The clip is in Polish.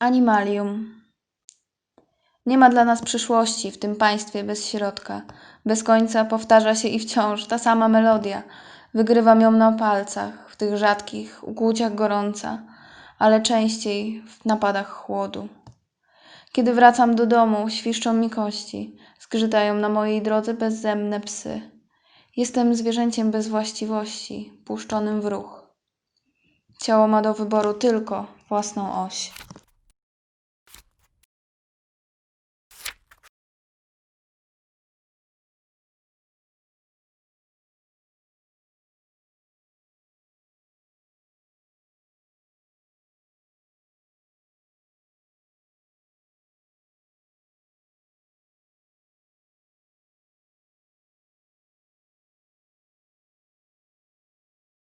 Animalium. Nie ma dla nas przyszłości w tym państwie bez środka. Bez końca powtarza się i wciąż ta sama melodia. Wygrywam ją na palcach, w tych rzadkich ukłuciach gorąca, ale częściej w napadach chłodu. Kiedy wracam do domu, świszczą mi kości, zgrzytają na mojej drodze bezzemne psy. Jestem zwierzęciem bez właściwości, puszczonym w ruch. Ciało ma do wyboru tylko własną oś.